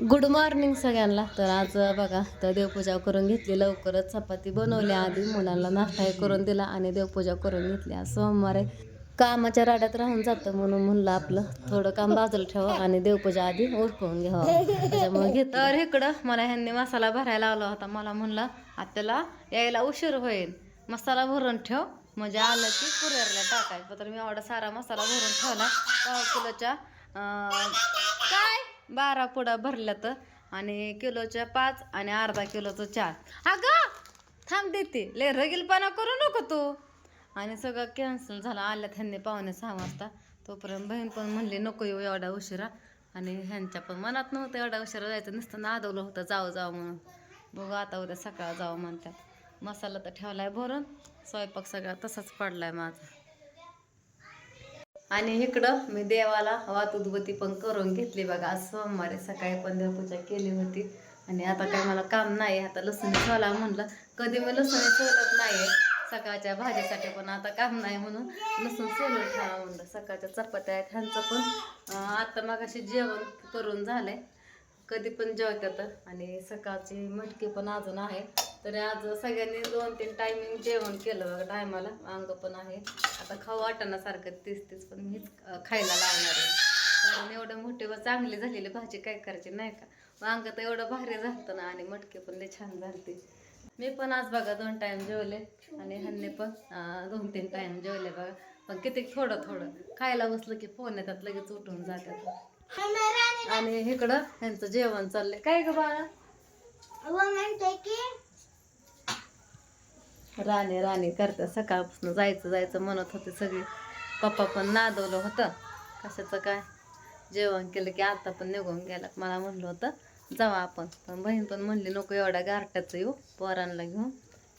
Good morning सगळ्यांना. तर आज बघा तर देवपूजा करून घेतली. लवकरच चपाती बनवली आधी. मुलांना नाश्ता करून दिला आणि देवपूजा करून घेतली. आज सोमवार कामाच्या राड्यात राहून जातं म्हणून म्हणलं आपलं थोडं काम बाजूला ठेवा आणि देवपूजा आधी ओळखून घ्यावा. त्याच्यामुळे घेत तर इकडं मला ह्यांनी मसाला भरायला लावला होता. मला म्हणलं आत्याला यायला उशीर होईल. मसाला भरून ठेव. म्हणजे आलं की कुरिअरला टाकायचं. तर मी एवढा सारा मसाला भरून ठेवला. पाव किलोच्या बारा पुडा भरल्या तर आणि किलोच्या पाच आणि अर्धा किलोचं चार. अगं थांब देते. लय रगीलपणा करू नको तू. आणि सगळं कॅन्सल झालं. आल्या त्यांनी पावणे सहा वाजता. तोपर्यंत बहीण पण म्हणली नको येऊ एवढा उशिरा. आणि ह्यांच्या पण मनात नव्हतं एवढा उशिरा जायचं. नुसतं नादवलं होतं जाऊ जाऊ म्हणून. बघू आता उद्या सकाळ जाऊ म्हणतात. मसाला तर ठेवला आहे भरून. स्वयंपाक सगळा तसाच पडला आहे माझा. आणि इकडं मी देवाला वात उदबत्ती पण करून घेतली बघा. आज सोमवारी सकाळी पण देवपूजा केली होती. आणि आता काय मला काम नाही आता लसूण सोला म्हणलं. कधी मी लसूण सोलत नाही सकाळच्या भाजीसाठी पण आता काम नाही म्हणून लसूण सोलून ठेवा म्हणलं. सकाळच्या चपात्या आहेत. ह्यांचं पण आता आता मगाशी जेवण करून झालंय. कधी पण जेवतात. आणि सकाळची मटकी पण अजून आहे. तर आज सगळ्यांनी दोन तीन टायमिंग जेवण केलं बघा टायमाला. वांग पण आहे. आता खाऊ वाटणासारखं तीस तीस पण मीच खायला लावणार आहे. कारण एवढं मोठे व चांगली झालेली भाजी काय करायची नाही का? अंग तर एवढं भारी झालं ना आणि मटके पण ते छान झालते. मी पण आज बघा दोन टाईम जेवले आणि ह्यांनी पण दोन तीन टाईम जेवले बघा. पण किती थोडं थोडं. खायला बसलं की फोन येतात लगेच उठून जातात. आणि इकडं ह्यांचं जेवण चाललंय. काय ग बाळा? राणे राणे करते. सकाळपासून जायचं जायचं म्हणत होते सगळे. पप्पा पण नादवलं होतं. कशाचं काय? जेवण केलं की आता पण निघून गेलात मला म्हणलं होतं जावा आपण. पण बहीण पण म्हणली नको एवढ्या गारट्याचं येऊ पोरांना घेऊन.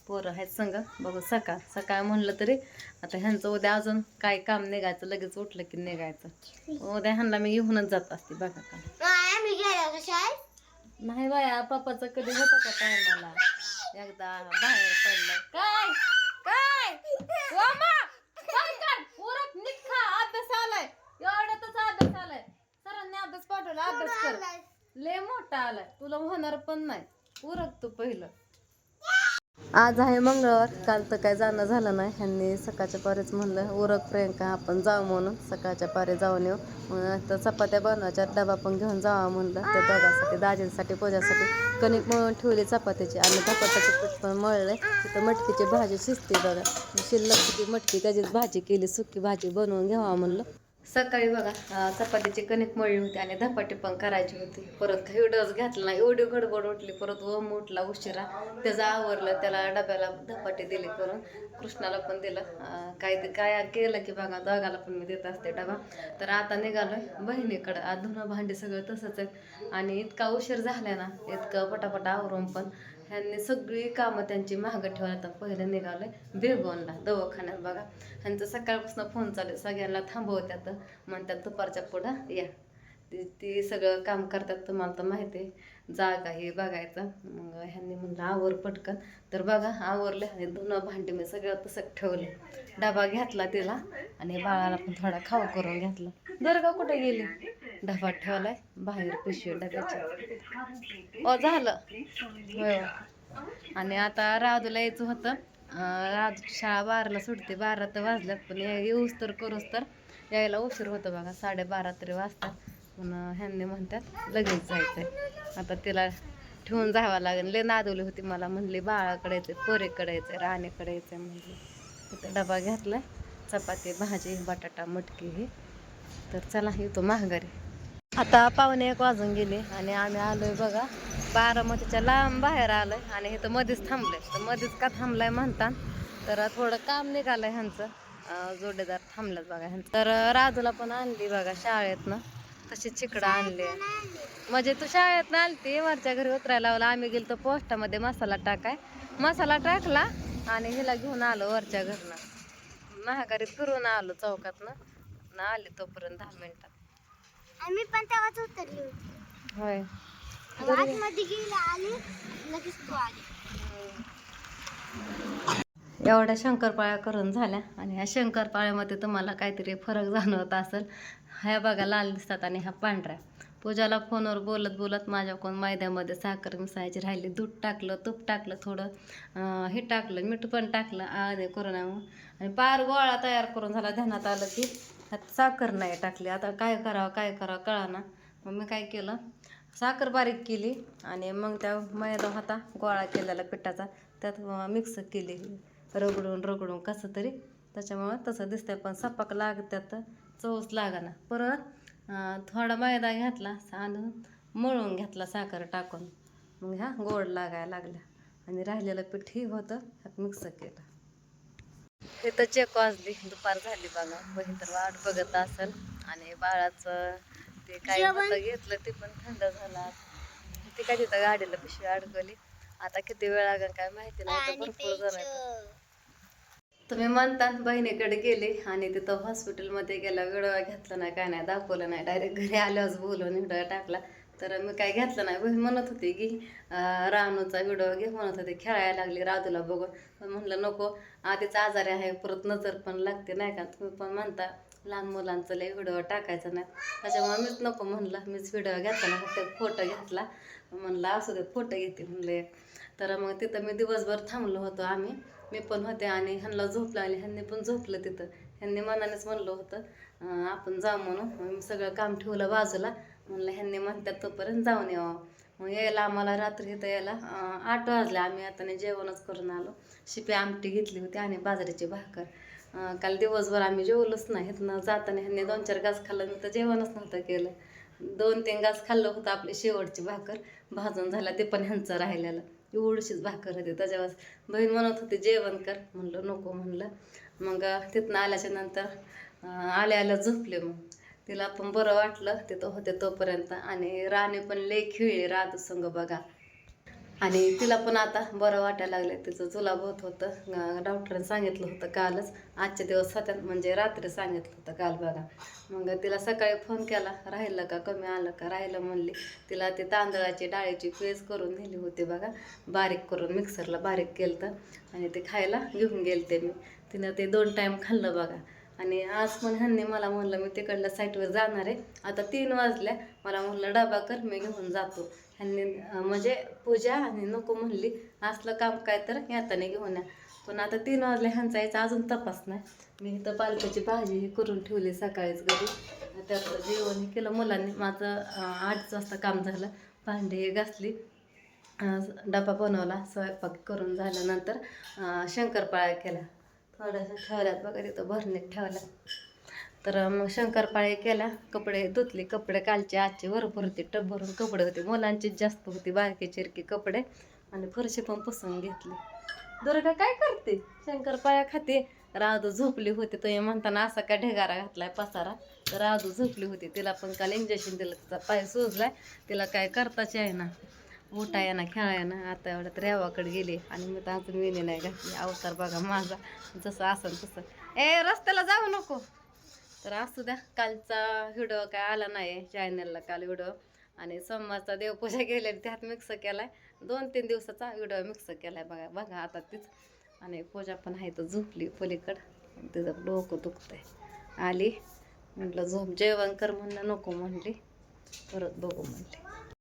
पोरं आहेत संग बघू सकाळ. सकाळ म्हणलं तरी आता ह्यांचं उद्या अजून काय काम निघायचं लगेच उठलं की निघायचं. उद्या ह्यांना मी घेऊनच जात असते बघा का नाही बाया पप्पाचं कधी होतं का टायमाला एकदा बाहेर पडलं. काय? काय? वामा! काय? उरक, निघा, अभ्यास आलाय. एवढ्यातच अभ्यास आलाय. सरांनी अभ्यास पाठवला अभ्यास कर. लय मोठा आलाय. तुला होणार पण नाही. उरक तू पहिलं. आज आहे मंगळवार. काल तर काय जाणं झालं नाही. ह्यांनी सकाळच्या पारीच म्हणलं उरक प्रियंका आपण जाऊ म्हणून. सकाळच्या पारी जाऊन येऊ. तर चपात्या बनवायच्या डबा पण घेऊन जावा म्हणलं. त्या दोघांसाठी दाजींसाठी पूजासाठी. कणिक मळून ठेवली चपात्याची. आणि धपाट्याचं पीठ पण मळलंय. तिथं मटकीची भाजी शिजते बघा. शिल्लक ती मटकी त्याचीच भाजी केली सुकी भाजी बनवून घ्यावा म्हणलं. सकाळी बघा चपातीचे कणिक मळली होती आणि धपाटी पण करायची होती. परत काही डस घातला नाही एवढी गडबड उठली परत ओम उठला उशिरा. त्याचं आवरलं त्याला डब्याला धपाटे दिले करून. कृष्णाला पण दिलं. काय ते काय केलं की बघा दोघाला पण मी देत असते डबा. तर आता निघालोय बहिणीकडं. आज धुणं भांडी सगळं तसंच आहे. आणि इतका उशीर झाला ना इतकं पटापट आवरून पण ह्यांनी सगळी कामं त्यांची मागं ठेवायला तर पहिलं निघाले बेगोनला दवाखान्यात बघा. ह्यांचं सकाळपासून फोन चालू सगळ्यांना थांबवत्यात. म्हणतात दुपारच्या पुढं या. ती ती सगळं काम करतात तुम्हाला तर माहिती आहे. जागा हे बघायचं. मग ह्यांनी म्हणलं आवर पटकन. तर बघा आवरले आणि दोन भांडी मी सगळं तसं ठेवले. डबा घेतला तिला आणि बाळाला पण थोडा खाऊ करून घेतला. दर्गा कुठे गेली? डबा ठेवलाय बाहेर पिशवी डब्याची. ओ झालं. होय. आणि आता राजूला यायचं होतं. राजूची शाळा बाराला सुटते बारा तर वाजल्यात पण येऊस तर करूस तर यायला उशीर होतं बघा साडेबारा तरी वाजतात. पण ह्यांनी म्हणतात लगेच जायचंय. आता तिला ठेवून जावं लागेल. लय नादवली होती मला म्हणली बाळाकडे यायचंय पोरेकडे यायचंय राणीकडे यायचंय म्हणली. तिथं डबा घेतला चपाती भाजी बटाटा मटकी हे. तर चला येतो महागारी आता पाहुणे एक वाजून गेले आणि आम्ही आलोय बघा. बारामतीच्या लांब बाहेर आलोय आणि इथं मध्येच थांबलंय. तर मध्येच का थांबलाय म्हणतात. तर थोडं काम निघालंय ह्यांचं. जोडेदार जोडीदार बघा ह्यांचं. तर राजूला पण आणली बघा शाळेतनं. तशी चिकडं आणली म्हणजे तू शाळेतनं आणती वरच्या घरी उतरायला लावला. आम्ही गेलो तर पोस्टामध्ये मसाला टाकाय. मसाला टाकला आणि हिला घेऊन आलो वरच्या घरनं. महागारी फिरून आलो चौकातनं. आले तोपर्यंत दहा मिनिटात. आम्ही पण तेव्हाच उतरली होती. होय. आतमध्ये गेली आली लगेच तू आली. एवढ्या शंकरपाळ्या करून झाल्या आणि ह्या शंकरपाळ्यामध्ये तुम्हाला काहीतरी फरक जाणवत असेल. ह्या बघा लाल दिसतात आणि ह्या पांढऱ्या. पूजाला फोनवर बोलत बोलत माझ्या कोण मैद्यामध्ये साखर मिसळायची राहिली. दूध टाकलं तूप टाकलं थोडं हे टाकलं मीठ पण टाकलं आळे करून आणि पार गोळा तयार करून झाला ध्यानात आलं की. ह्यात साखर नाही टाकली. आता काय करावं काय करावं कळा ना मग मी काय केलं? साखर बारीक केली आणि मग त्या मैदा होता गोळा केलेला पिठाचा. त्यात मिक्स केली रगडून रगडून कसं तरी. त्याच्यामुळं तसं दिसतंय पण सपाक लागत्यात चवच लागाना. परत थोडा मैदा घेतला आणि मळून घेतला साखर टाकून. मग ह्या गोड लागायला लागल्या. आणि राहिलेलं पीठही होतं ह्यात मिक्स केलं. हे तर चेक वाजली. दुपार झाली बघा. बहीण तर वाट बघत असेल. आणि बाळाचं ते काय होतं घेतलं ते पण थंड झाला. ती काय तिथं गाडीला पिशवी अडकवली आता किती वेळ लागेल काय माहिती नाही. तर भरपूर जण. तुम्ही म्हणता बहिणीकडे गेले आणि तिथं हॉस्पिटलमध्ये गेला. विडवा घेतला नाही काय नाही दाखवलं नाही. डायरेक्ट घरी आल्यावर बोलवून विडवा टाकला. तर मी काय घेतलं नाही. बहीण म्हणत होती की राहणूचा व्हिडिओ घे म्हणत होते. खेळायला लागली राधूला बघून. पण म्हणलं नको आधीच आजारी आहे परत नजर पण लागते नाही का? तुम्ही पण म्हणता लहान मुलांचं लय व्हिडिओ टाकायचा नाही. त्याच्यामुळे मीच नको म्हणलं. मीच व्हिडिओ घेतला फक्त फोटो घेतला. म्हणलं असू दे फोटो घेते म्हणले. तर मग तिथं मी दिवसभर थांबलो होतो आम्ही. मी पण होते आणि ह्यांना झोप लागली ह्यांनी पण झोपलं तिथं. ह्यांनी मनानेच म्हणलं होतं आपण जाऊ म्हणून. सगळं काम ठेवलं बाजूला. म्हणलं ह्यांनी म्हणतात तोपर्यंत जाऊन यावं. मग यायला आम्हाला रात्री इथं यायला आठ वाजले. आम्ही आता जेवणच करून आलो. शिपी आमटी घेतली होती आणि बाजरीची भाकर. काल दिवसभर आम्ही जेवलोच नाही. इथनं जाताना ह्यांनी दोन चार घास खाल्लं मी तर जेवणच नव्हतं केलं. दोन तीन घास खाल्लं होतं आपली शेवटची भाकर. भाजून झाला ते पण ह्यांचं राहिलेलं. एवढीशीच भाकर होती. त्याच्यावर बहीण म्हणत होती जेवण कर. म्हणलं नको. म्हणलं. मग तिथनं आल्याच्यानंतर आल्या आल्या झोपले मग. तिला पण बरं वाटलं तिथं होते तोपर्यंत. आणि राणे पण लय खेळली राधू संग बघा. आणि तिला पण आता बरं वाटायला लागलं तिचं जुलाब होत होतं. डॉक्टरने डॉक्टरांनी सांगितलं होतं कालच. आजच्या दिवस होत्या म्हणजे रात्री सांगितलं होतं काल बघा. मग तिला सकाळी फोन केला राहिलं का? कमी आलं का? राहिलं म्हणली. तिला ते तांदळाची डाळीची पेज करून दिली होती बघा. बारीक करून मिक्सरला बारीक केलं तर आणि ते खायला घेऊन गेलते मी. तिनं ते दोन टाईम खाल्लं बघा. आणि आज पण ह्यांनी मला म्हणलं मी तिकडल्या साईटवर जाणार आहे. आता तीन वाजल्या. मला म्हणलं डबा कर मी घेऊन जातो. ह्यांनी म्हणजे पूजा आणि नको म्हणली. असलं काम काय तर याताने घेऊन या. पण आता तीन वाजल्या ह्यांचा यायचा अजून तपास नाही. मी इथं पालकाची भाजी ही करून ठेवली सकाळीच घरी. त्यातलं जेवण केलं मुलांनी. माझं आठ वाजता काम झालं. भांडी घासली. डबा बनवला. स्वयंपाक करून झाल्यानंतर शंकरपाळा शंकरपाळ्या थोडासा ठेवल्यात बघा तिथं भरणीत ठेवला तर मग शंकरपाळे केला कपडे धुतले कपडे कालचे आजचे भरपूर होते टप भरून कपडे होते. मुलांचीच जास्त होती बारके चिरकी कपडे. आणि फरशी पण पुसून घेतली. दुर्गा काय करते? शंकरपाळ्या खाते. राधू झोपली होती तो हे म्हणताना असा काय ढेगारा घातलाय पसारा. तर राधू झोपली होती. तिला पण काल इंजेक्शन दिलं तिचा पाय सुजलाय. तिला काय करताच आहे ना उठाय ना खेळाय ना आता एवढ्यात रेवाकडे गेली आणि मी तर अजून वेणी नाही घातली. अवतार बघा माझा जसं असेल तसं. ए रस्त्याला जाऊ नको. तर असू द्या कालचा व्हिडिओ काय आला नाही चॅनलला काल व्हिडिओ. आणि सोमवारचा देवपूजा केलेली त्यात मिक्स केला आहे दोन तीन दिवसाचा व्हिडिओ मिक्स केला आहे बघा बघा आता तीच. आणि पूजा पण आहे तर झोपली पलीकडं. तिचं डोकं दुखतंय. आली म्हटलं झोप जेवण कर म्हणलं नको म्हणली. परत बघू म्हणली.